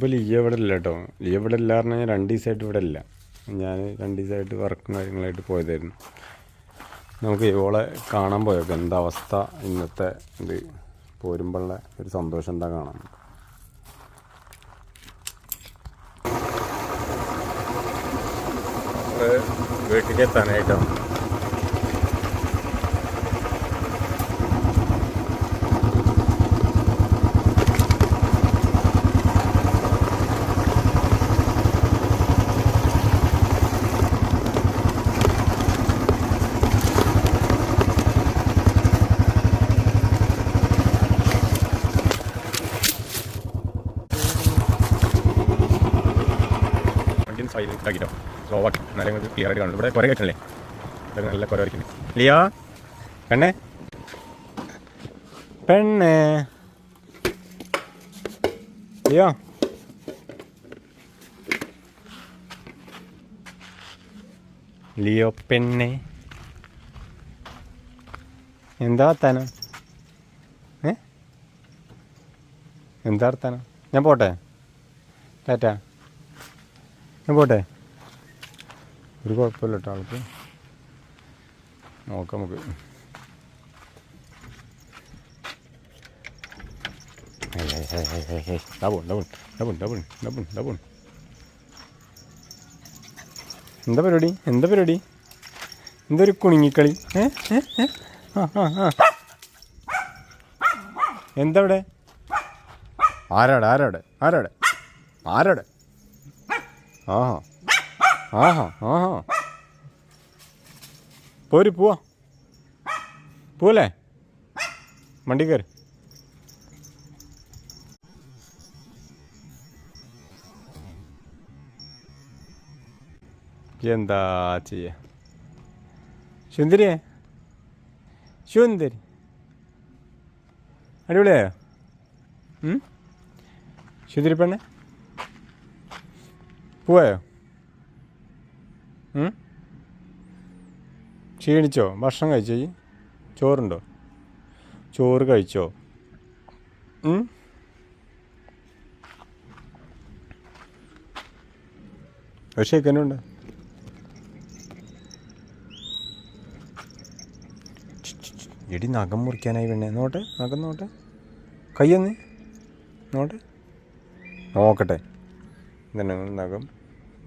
ഇപ്പോൾ ലിയ ഇവിടെ ഇല്ല കേട്ടോ ലിയ ഇവിടെ ഇല്ല പറഞ്ഞാൽ രണ്ട് ദിവസമായിട്ട് ഇവിടെ ഇല്ല ഞാൻ രണ്ട് ദിവസമായിട്ട് വർക്കും കാര്യങ്ങളായിട്ട് പോയതായിരുന്നു. നമുക്ക് ഇവളെ കാണാൻ പോയൊക്കെ എന്താ അവസ്ഥ? ഇന്നത്തെ ഇത് പോരുമ്പോഴുള്ള ഒരു സന്തോഷം എന്താ കാണാൻ? വീട്ടിലേക്ക് എത്താനായിട്ടോ? ആക്കിട്ടോ സ്ലോ ആക്കി എന്നാലേ ക്ലിയർ ആയിട്ട് കാണുള്ളൂ ഇവിടെ കുറെ നല്ല കുറെ വരയ്ക്കുന്നത് ലിയോ? പെണ്ണേ? പെണ്ണേ? ലിയോ? ലിയോ പെണ്ണേ? എന്താ വർത്താനം? ഏ? ഞാൻ പോട്ടെ. ടാറ്റാ. ഞാൻ പോട്ടെ. ഒരു കുഴപ്പമില്ല കേട്ടോ ആൾക്ക്. നോക്കാം നമുക്ക്. എന്താ പരിപാടി? എന്താ പരിപാടി? എന്തൊരു കുണുങ്ങിക്കളി? ആ ആ ആ. എന്താ ഇവിടെ ആരാടെ ആരാടെ ആരാടെ? ആരാടെ? ആഹാ ആഹാ ആഹാ പോര് പോവാ പോവല്ലേ വണ്ടി കയറി എന്താ ചെയ്യ സുന്ദരിയെ സുന്ദരി അടിപൊളിയായോ ഉം? സുന്ദരി പെണ്ണെ പോയോ? ക്ഷീണിച്ചോ? ഭക്ഷണം കഴിച്ചോ ഈ? ചോറുണ്ടോ? ചോറ് കഴിച്ചോ? ഒരു ഷേക്കനുണ്ട് എടി നഖം മുറിക്കാനായി വേണേ നോട്ടെ നഖം നോട്ടെ. കയ്യൊന്ന്. നോട്ടെ. നോക്കട്ടെ. എന്താണ് നഖം?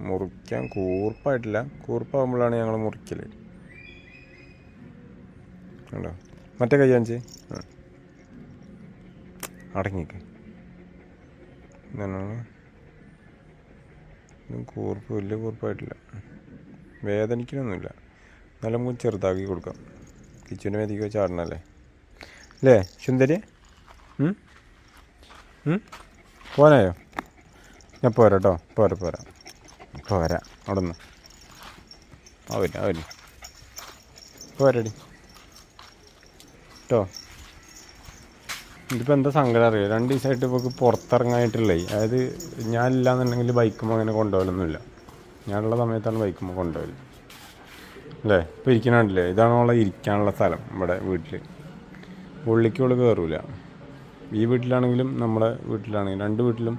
മുറിക്കാൻ കൂർപ്പായിട്ടില്ല. കൂർപ്പാകുമ്പോഴാണ് ഞങ്ങൾ മുറിക്കൽ കണ്ടോ? മറ്റേ കൈ ആ. അടങ്ങിക്ക്. ഇതും കൂർപ്പ് വലിയ കൂർപ്പായിട്ടില്ല. വേദനിക്കണമൊന്നുമില്ല നല്ല നമുക്ക് ചെറുതാക്കി കൊടുക്കാം. കിച്ചുവിന്റെ മേതിക്ക് ചാടണല്ലേ? അല്ലേ സുന്ദരി? പോനായോ ഞാൻ പോരാ കേട്ടോ പോരാ പോരാ. പോരാ അവിടെ നിന്ന് ആവില്ല ആവില്ല ഇപ്പോൾ വരടി. കേട്ടോ ഇതിപ്പോൾ എന്താ സങ്കടം അറിയാം? രണ്ട് ദിവസമായിട്ട് ഇപ്പോൾ പുറത്തിറങ്ങായിട്ടുള്ളേ അതായത് ഞാൻ ഞാനില്ലാന്നുണ്ടെങ്കിൽ ബൈക്കുമ്പോൾ അങ്ങനെ കൊണ്ടുപോകലൊന്നുമില്ല. ഞാനുള്ള സമയത്താണ് ബൈക്കുമ്പോൾ കൊണ്ടുപോകൽ. അല്ലേ? ഇപ്പോൾ ഇരിക്കണുണ്ടല്ലേ ഇതാണ് ഇരിക്കാനുള്ള സ്ഥലം ഇവിടെ വീട്ടിൽ ഉള്ളിക്ക് അവൾ കയറൂല ഈ വീട്ടിലാണെങ്കിലും നമ്മുടെ വീട്ടിലാണെങ്കിലും രണ്ട് വീട്ടിലും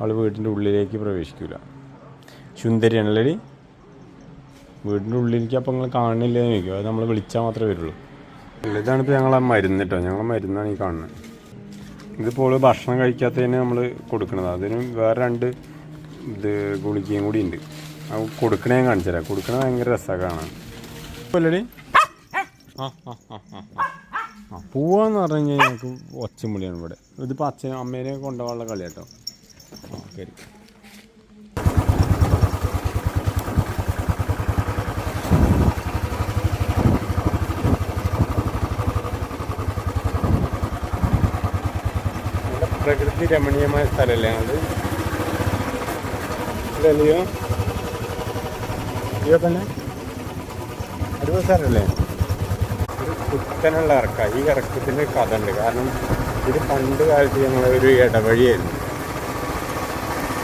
അവൾ വീട്ടിന്റെ ഉള്ളിലേക്ക് പ്രവേശിക്കില്ല സുന്ദരിയാണല്ലേ വീടിന്റെ ഉള്ളിലേക്ക് അപ്പം നിങ്ങൾ കാണുന്നില്ല എന്ന് ചോദിക്കും. അത് നമ്മൾ വിളിച്ചാൽ മാത്രമേ വരുള്ളൂ. ഇതാണിപ്പോൾ ആ മരുന്ന് കേട്ടോ ഞങ്ങളെ മരുന്നാണ് ഈ കാണുന്നത്. ഇതിപ്പോൾ ഭക്ഷണം കഴിക്കാത്തതിന് നമ്മൾ കൊടുക്കണത്. അതിന് വേറെ രണ്ട് ഇത് ഗുളികയും കൂടി ഉണ്ട്. അത് കൊടുക്കണേ ഞാൻ കാണിച്ചു കൊടുക്കണ ഭയങ്കര രസമാണ് കാണാൻ. അല്ലടി ആ പോവാന്ന് പറഞ്ഞു കഴിഞ്ഞാൽ ഞങ്ങൾക്ക് ഒച്ചമുളിയാണ് ഇവിടെ. ഇതിപ്പോൾ അച്ഛനും അമ്മേനെ കൊണ്ടുപോകാനുള്ള കളി കേട്ടോ ആ കയറി പ്രകൃതി രമണീയമായ സ്ഥലമല്ലേ അത്? ഇല്ലേ ലിയോ ലിയോ തന്നെ? അടിപൊളി സ്ഥലമല്ലേ ഒരു കുത്തനുള്ള ഇറക്ക. ഈ ഇറക്കത്തിന് കഥ ഉണ്ട്. കാരണം ഇത് പണ്ട് കാലത്ത് ഞങ്ങളെ ഒരു ഇടവഴിയായിരുന്നു.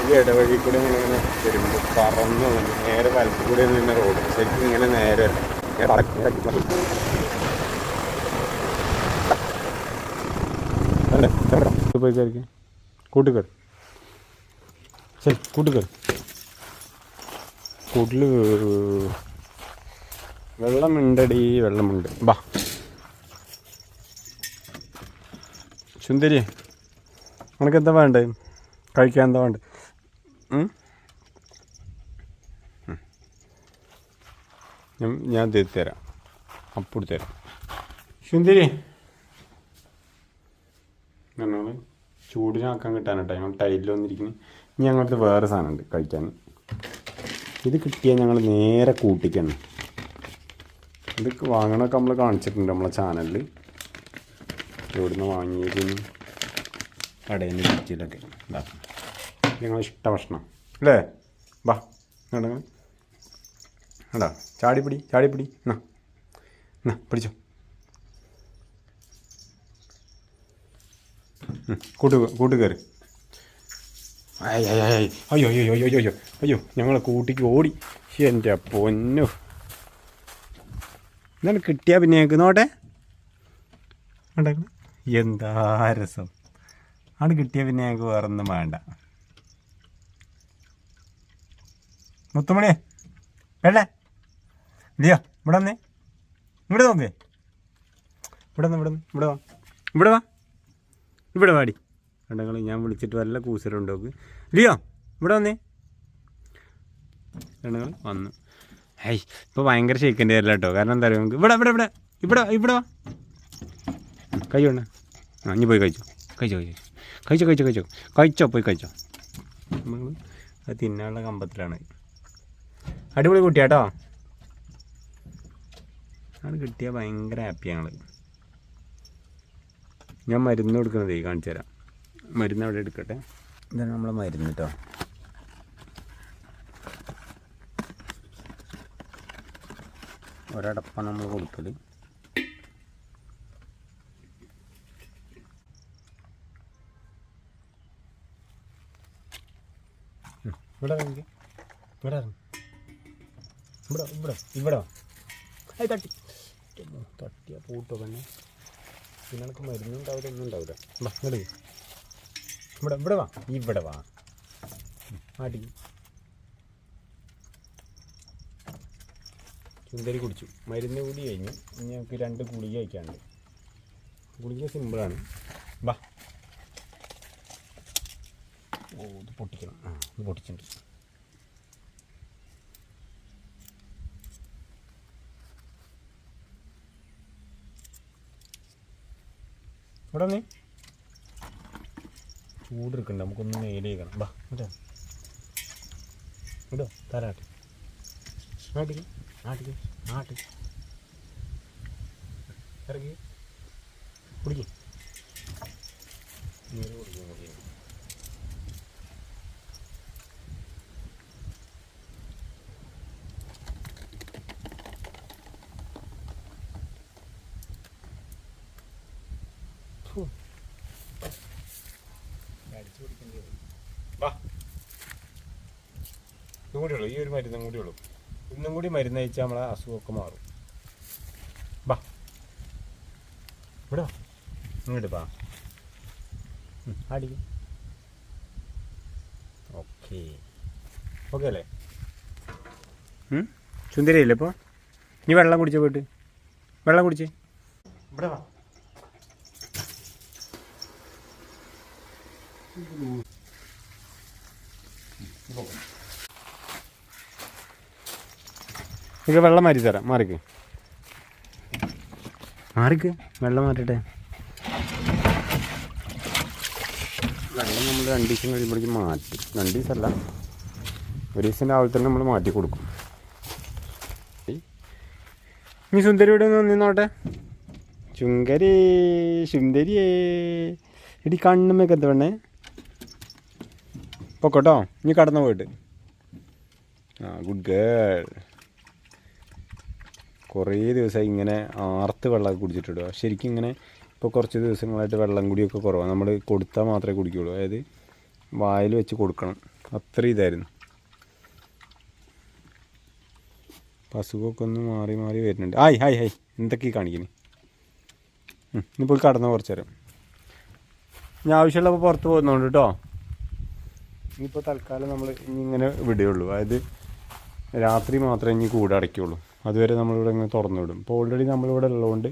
ഈ ഇടവഴി കൂടെ ഇങ്ങനെ വരുമ്പോൾ പറന്ന് നേരെ വലത്തു കൂടെ നിന്ന് റോഡ് ശരിക്കും ഇങ്ങനെ നേരെ അല്ല. നേരെ അടക്കി ഇറക്കി പറഞ്ഞു. അല്ലേ പോയി കയറിക്ക് കൂട്ടിക്കറി ശരി കൂട്ടിക്കറി കൂട്ടിൽ വെള്ളമുണ്ടടി വെള്ളമുണ്ട്. ബാ. സുന്ദരി നിനക്ക് എന്താ വേണ്ടത് കഴിക്കാൻ എന്താ? ഉം. ഞാൻ ഞാൻ തരും. അപ്പോൾ തരാം. സുന്ദരി ഞങ്ങൾ ചൂടിനാക്കാൻ കേട്ടോ ഞങ്ങൾ ടൈലിൽ വന്നിരിക്കുന്നു ഇനി ഞങ്ങൾക്ക് വേറെ സാധനമുണ്ട് കഴിക്കാൻ. ഇത് കിട്ടിയാൽ ഞങ്ങൾ നേരെ കൂട്ടിക്കണം ഇത് വാങ്ങണമൊക്കെ നമ്മൾ കാണിച്ചിട്ടുണ്ട് നമ്മളെ ചാനലിൽ എവിടുന്ന് വാങ്ങിയതിന് കടയിൽ നിന്ന് കിട്ടിയിട്ടൊക്കെ ഇതാ ഞങ്ങൾ ഇഷ്ട ഭക്ഷണം. അല്ലേ? വാ കണ്ടാ ചാടിപ്പിടി ചാടിപ്പിടി. എന്നാ എന്നാ പിടിച്ചോ. കൂട്ട് കൂട്ട് കയറി അയ്യ അയ്യ, അയ്യ. അയ്യോ അയ്യോ. ഞങ്ങളെ കൂട്ടിക്ക് ഓടി. എന്റെ പൊന്നു. എന്നാലും കിട്ടിയാൽ പിന്നെ ഞങ്ങൾക്ക് നോട്ടെ. ഉണ്ടാക്കണം. എന്താ രസം. ആണ് കിട്ടിയ പിന്നെ ഞങ്ങൾക്ക് വേറെ ഒന്നും വേണ്ട. മുത്തുമണിയെ വേണ്ടേ? ഇല്ലയോ? ഇവിടെ വന്നേ. ഇവിടെ നോക്കേ. ഇവിടെ വന്ന് ഇവിടെ ഇവിടെ വാ. ഇവിടെ വാ. ഇവിടെ വാടി. കണ്ടങ്ങൾ ഞാൻ വിളിച്ചിട്ട് വല്ല കൂസലുണ്ടോ ലിയോ ഇവിടെ വന്നേ. കണ്ടങ്ങൾ വന്നു. ഹൈ ഇപ്പോൾ ഭയങ്കര ഷെയ്ക്കേണ്ടി വരില്ല കേട്ടോ കാരണം എന്താ പറയുക നമുക്ക്? ഇവിടെ ഇവിടെ ഇവിടെ. ഇവിടെ ഇവിടെ വാ. കൈ കൊണ്ട് ആ ഇനി പോയി കഴിച്ചോ. കഴിച്ചോ കഴിച്ചോ. കഴിച്ചോ കഴിച്ചോ കഴിച്ചോ. പോയി കഴിച്ചോ. നമ്മൾ അത് തിന്നാനുള്ള കമ്പത്തിലാണ്. അടിപൊളി കുട്ടിയാട്ടോ അത് കിട്ടിയാൽ ഭയങ്കര ഹാപ്പിയാണ് ഞാൻ മരുന്ന് കൊടുക്കുന്നതേ കാണിച്ചു തരാം. മരുന്ന് അവിടെ എടുക്കട്ടെ. ഇതാണ് നമ്മളെ മരുന്ന് കേട്ടോ ഒരടപ്പാണ് നമ്മൾ കൊടുക്കൽ ഇവിടെ ഇവിടെ ഇവിടെ തട്ടി. തട്ടിയ പൂട്ടോ തന്നെ പിന്നെ എനിക്ക് മരുന്നുണ്ടാവില്ല ഒന്നും ഉണ്ടാവില്ല വാ. ഇങ്ങോട്ട്. ഇവിടെ ഇവിടെ വാ. ഇവിടെ വാ. ആടി ആട്ടി സുന്ദരി കുടിച്ചു. മരുന്ന് കൂടി കഴിഞ്ഞു. ഇനി നമുക്ക് രണ്ട് ഗുളിക കഴിക്കാനുണ്ട്. ഗുളിക സിമ്പിളാണ്. വാ. ഓ ഇത് പൊട്ടിക്കണം. ആ ഇത് പൊട്ടിച്ചിട്ടുണ്ട്. ഇവിടെ നീ? ചൂടെടുക്കണ്ട നമുക്കൊന്ന് നേടിയേക്കണം ബാ മറ്റേ ഇടോ തരാട്ടെ നാട്ടിക്ക് നാട്ടിക്ക് നാട്ടിക്ക് ഇറങ്ങി കുടിക്കും. വാ. ഇതും കൂടിയുള്ളൂ ഈ ഒരു മരുന്നും കൂടി ഉള്ളൂ. ഇന്നും കൂടി മരുന്ന് കഴിച്ചാൽ നമ്മളെ അസുഖമൊക്കെ മാറും. ബാ ഇവിടെ വാ. ഇങ്ങോട്ട് ബാ അടിക്കും അടി. ഓക്കെ. ഓക്കെ അല്ലേ? സുന്ദരിയല്ലേ ഇപ്പോൾ ഇനി വെള്ളം കുടിച്ചോ പോയിട്ട് വെള്ളം കുടിച്ചേ. ഇവിടെ വാ. ഇത് വെള്ളം മാറ്റി തരാം മാറിക്ക്. മാറിക്ക്. വെള്ളം മാറ്റട്ടെ. വെള്ളം നമ്മൾ രണ്ട് ദിവസം കഴിയുമ്പോഴേക്കും മാറ്റി. രണ്ട് ദിവസമല്ല. ഒരു ദിവസം രാവിലെ തന്നെ നമ്മൾ മാറ്റി കൊടുക്കും. നീ സുന്ദരി ഇവിടെ ഒന്ന് നിന്നോട്ടെ. ചുങ്കരി സുന്ദരിയേ. ഇടി കണ്ണുമൊക്കെ വേണേ പൊക്കോട്ടോ. ഇനി കടന്നു പോയിട്ട്. ആ ഗുഡ് ഗേൾ കുറേ ദിവസമായി ഇങ്ങനെ ആർത്ത് വെള്ളമൊക്കെ കുടിച്ചിട്ടിടുക ശരിക്കും ഇങ്ങനെ ഇപ്പോൾ കുറച്ച് ദിവസങ്ങളായിട്ട് വെള്ളം കുടിയൊക്കെ കുറവാണ് നമ്മൾ കൊടുത്താൽ മാത്രമേ കുടിക്കുകയുള്ളൂ അതായത് വായിൽ വെച്ച് കൊടുക്കണം. അത്ര ഇതായിരുന്നു. അസുഖമൊക്കെ ഒന്ന് മാറി മാറി വരുന്നുണ്ട്. ആയി ഹായ് ഹായ് എന്തൊക്കെ കാണിക്കുന്നത് ഇനി പോയി കടന്നു കുറച്ചു നേരം. ഞാൻ ആവശ്യമുള്ളപ്പോൾ പുറത്ത് പോകുന്നുണ്ട് കേട്ടോ. ഇനിയിപ്പോൾ തൽക്കാലം നമ്മൾ ഇനി ഇങ്ങനെ വിടുകയുള്ളൂ. അതായത് രാത്രി മാത്രമേ ഇനി കൂടെ അടയ്ക്കുള്ളൂ. അതുവരെ നമ്മളിവിടെ ഇങ്ങനെ തുറന്നു വിടും. ഇപ്പോൾ ഓൾറെഡി നമ്മളിവിടെ ഉള്ളതുകൊണ്ട്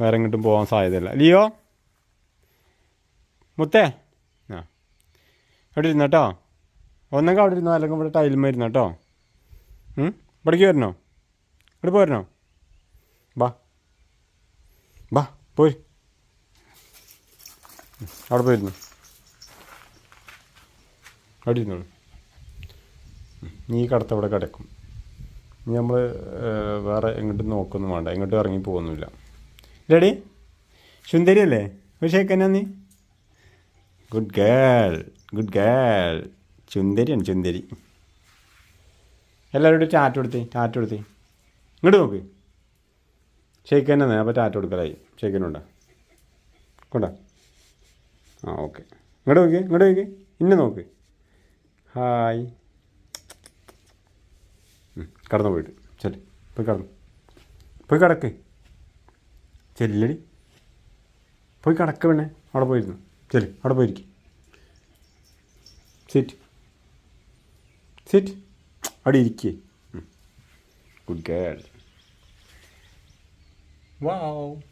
വേറെ എങ്ങോട്ടും പോകാൻ സാധ്യതയില്ല. ലിയോ? മുത്തേ? ആ. അവിടെ ഇരുന്നോ കേട്ടോ ഒന്നെങ്കിൽ അവിടെ ഇരുന്നോ? അല്ലെങ്കിൽ ഇവിടെ ടൈലും വരുന്ന കേട്ടോ ഇവിടേക്ക് വരണോ? ഇവിടെ പോരണോ? ബാ. ബാ ഉം, അവിടെ പോയിരുന്നു. അവിടെ ഇരുന്നോളൂ നീ കടത്ത ഇവിടെ കിടക്കും. ഇനി നമ്മൾ വേറെ എങ്ങോട്ടും നോക്കൊന്നും വേണ്ട. എങ്ങോട്ടും ഇറങ്ങി പോകുന്നില്ല റെഡി സുന്ദരി അല്ലേ? ഒരു ഷേക്കന്നാ നീ? ഗുഡ് ഗേൾ ഗുഡ് ഗേൾ ചുന്ദരിയാണ് ചുന്ദരി. എല്ലാവരോടും ചാറ്റ് കൊടുത്തേ ചാറ്റ് കൊടുത്തേ. ഇങ്ങോട്ട് നോക്ക്. ഷെയ്ക്ക് തന്നെ അപ്പോൾ ചാറ്റ് കൊടുക്കലായി. ഷെയ്ക്കനുണ്ടോ കൊണ്ടാ. ആ ഓക്കെ ഇങ്ങോട്ട് നോക്ക് ഇങ്ങോട്ട് നോക്ക്. ഇന്നെ നോക്ക്. ഹായ്. കടന്നു പോയിട്ട്. ചെൽ പോയി കടന്നു. പോയി കിടക്ക്. ചെല്ലടി. പോയി കിടക്ക വേണേ അവിടെ പോയിരുന്നു. ചെൽ അവിടെ പോയിരിക്കും. സിറ്റ് സിറ്റ് അവിടെ ഇരിക്കേ. ഗുഡ് ഗേൾ വാവ്